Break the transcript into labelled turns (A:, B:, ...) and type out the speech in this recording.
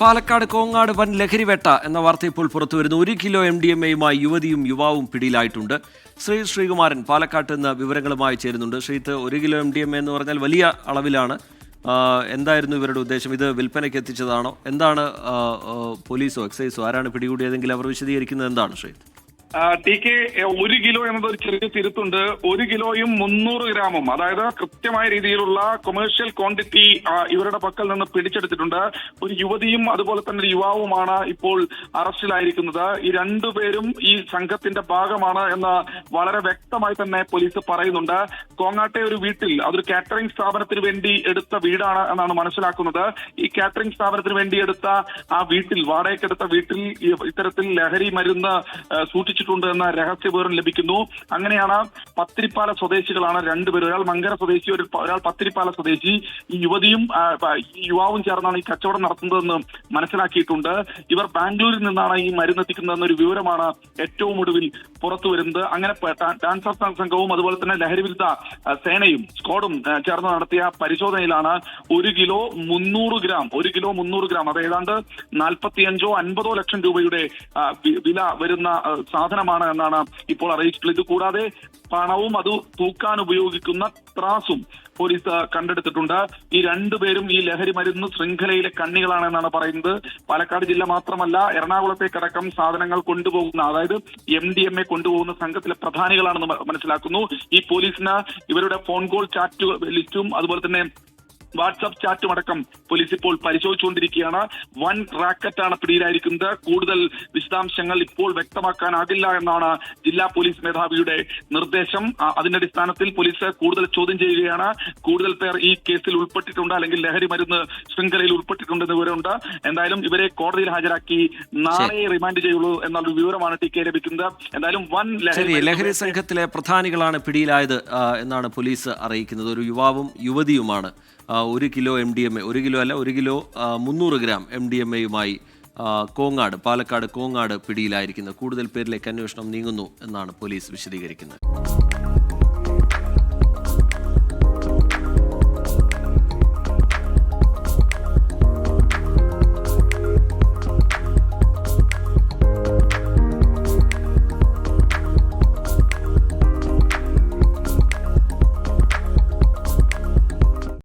A: പാലക്കാട് കോങ്ങാട് വൻ ലഹരിവേട്ട എന്ന വാർത്ത ഇപ്പോൾ പുറത്തു വരുന്നു ഒരു കിലോ എം ഡി എം എയുമായി യുവതിയും യുവാവും പിടിയിലായിട്ടുണ്ട്. ശ്രീ ശ്രീകുമാരൻ പാലക്കാട്ട് നിന്ന് വിവരങ്ങളുമായി ചേരുന്നുണ്ട്. ശ്രീത്ത് ഒരു kilo M D M A എന്ന് പറഞ്ഞാൽ വലിയ അളവിലാണ്. എന്തായിരുന്നു ഇവരുടെ ഉദ്ദേശം? ഇത് വിൽപ്പനയ്ക്ക് എത്തിച്ചതാണോ? എന്താണ് പോലീസോ എക്സൈസോ? ആരാണ് പിടികൂടിയതെങ്കിൽ അവർ വിശദീകരിക്കുന്നത് എന്താണ് ശ്രീത്ത്?
B: ടി കെ ഒരു കിലോ എന്നത് ഒരു ചെറിയ തിരുത്തുണ്ട്. ഒരു കിലോയും മുന്നൂറ് ഗ്രാമും. അതായത് കൃത്യമായ രീതിയിലുള്ള കൊമേഴ്ഷ്യൽ ക്വാണ്ടിറ്റി ഇവരുടെ പക്കൽ നിന്ന് പിടിച്ചെടുത്തിട്ടുണ്ട്. ഒരു യുവതിയും അതുപോലെ തന്നെ ഒരു യുവാവുമാണ് ഇപ്പോൾ അറസ്റ്റിലായിരിക്കുന്നത്. ഈ രണ്ടുപേരും ഈ സംഘത്തിന്റെ ഭാഗമാണ് എന്ന് വളരെ വ്യക്തമായി തന്നെ പോലീസ് പറയുന്നുണ്ട്. കോങ്ങാട്ടെ ഒരു വീട്ടിൽ അതൊരു കാറ്ററിംഗ് സ്ഥാപനത്തിന് വേണ്ടി എടുത്ത വീടാണ് എന്നാണ് മനസ്സിലാക്കുന്നത്. ഈ കാറ്ററിംഗ് സ്ഥാപനത്തിന് വേണ്ടി എടുത്ത ആ വീട്ടിൽ വാടകയ്ക്കെടുത്ത വീട്ടിൽ ഇത്തരത്തിൽ ലഹരി മരുന്ന് സൂക്ഷിച്ചിട്ടുണ്ട് എന്ന രഹസ്യ വിവരം ലഭിക്കുന്നു. അങ്ങനെയാണ് പത്തിരിപ്പാല സ്വദേശികളാണ് രണ്ടുപേരും. ഒരാൾ മങ്കര സ്വദേശി ഒരു ഒരാൾ പത്തിരിപ്പാല സ്വദേശി. ഈ യുവതിയും ഈ യുവാവും ചേർന്നാണ് ഈ കച്ചവടം നടത്തുന്നതെന്ന് മനസ്സിലാക്കിയിട്ടുണ്ട്. ഇവർ ബാംഗ്ലൂരിൽ നിന്നാണ് ഈ മരുന്ന് എത്തിക്കുന്നതെന്നൊരു വിവരമാണ് ഏറ്റവും ഒടുവിൽ പുറത്തു വരുന്നത് അങ്ങനെ പ- ഡാ- ഡാൻസർ സംഘവും അതുപോലെ തന്നെ ലഹരി വിരുദ്ധ സേനയും സ്ക്വാഡും ചേർന്ന് നടത്തിയ പരിശോധനയിലാണ് ഒരു കിലോ മുന്നൂറ് ഗ്രാം ഒരു കിലോ മുന്നൂറ് ഗ്രാം അത് ഏതാണ്ട് നാൽപ്പത്തിയഞ്ചോ അൻപതോ ലക്ഷം രൂപയുടെ വില വരുന്ന സാധനമാണ് എന്നാണ് ഇപ്പോൾ അറിയിച്ചിട്ടുള്ളത്. ഇത് കൂടാതെ പണവും അത് തൂക്കാൻ ഉപയോഗിക്കുന്ന ത്രാസും പോലീസ് കണ്ടെടുത്തിട്ടുണ്ട്. ഈ രണ്ടുപേരും ഈ ലഹരി മരുന്ന് ശൃംഖലയിലെ കണ്ണികളാണ് എന്നാണ് പറയുന്നത്. പാലക്കാട് ജില്ല മാത്രമല്ല എറണാകുളത്തേക്കടക്കം സാധനങ്ങൾ കൊണ്ടുപോകുന്ന അതായത് എം ഡി എം എ കൊണ്ടുപോകുന്ന സംഘത്തിലെ പ്രധാനികളാണെന്ന് മനസ്സിലാക്കുന്നു. ഈ പോലീസിന് ഇവരുടെ ഫോൺ കോൾ ചാറ്റ് ലിസ്റ്റും അതുപോലെ തന്നെ വാട്സാപ്പ് ചാറ്റും അടക്കം പോലീസ് ഇപ്പോൾ പരിശോധിച്ചുകൊണ്ടിരിക്കുകയാണ്. വൻ റാക്കറ്റാണ് പിടിയിലായിരിക്കുന്നത്. കൂടുതൽ വിശദാംശങ്ങൾ ഇപ്പോൾ വ്യക്തമാക്കാനാകില്ല എന്നാണ് ജില്ലാ പോലീസ് മേധാവിയുടെ നിർദ്ദേശം. അതിന്റെ അടിസ്ഥാനത്തിൽ പോലീസ് കൂടുതൽ ചോദ്യം ചെയ്യുകയാണ്. കൂടുതൽ പേർ ഈ കേസിൽ ഉൾപ്പെട്ടിട്ടുണ്ട് അല്ലെങ്കിൽ ലഹരി മരുന്ന് ശൃംഖലയിൽ ഉൾപ്പെട്ടിട്ടുണ്ടെന്ന് വിവരമുണ്ട്. എന്തായാലും ഇവരെ കോടതിയിൽ ഹാജരാക്കി നാളെ റിമാൻഡ് ചെയ്യുള്ളൂ എന്നുള്ള വിവരമാണ് ടി കെ ലഭിക്കുന്നത്. എന്തായാലും വൻ ലഹരി
A: ലഹരി സംഘത്തിലെ പ്രധാനികളാണ് പിടിയിലായത് എന്നാണ് പോലീസ് അറിയിക്കുന്നത്. ഒരു യുവാവും യുവതിയുമാണ്. ഒരു kilo M D M A ഒരു കിലോ അല്ല ഒരു കിലോ മുന്നൂറ് ഗ്രാം എം ഡി എം എയുമായി കോങ്ങാട് പാലക്കാട് കോങ്ങാട് പിടിയിലായിരിക്കുന്നത് കൂടുതൽ പേരിലേക്ക് അന്വേഷണം നീങ്ങുന്നു എന്നാണ് പോലീസ് വിശദീകരിക്കുന്നത്.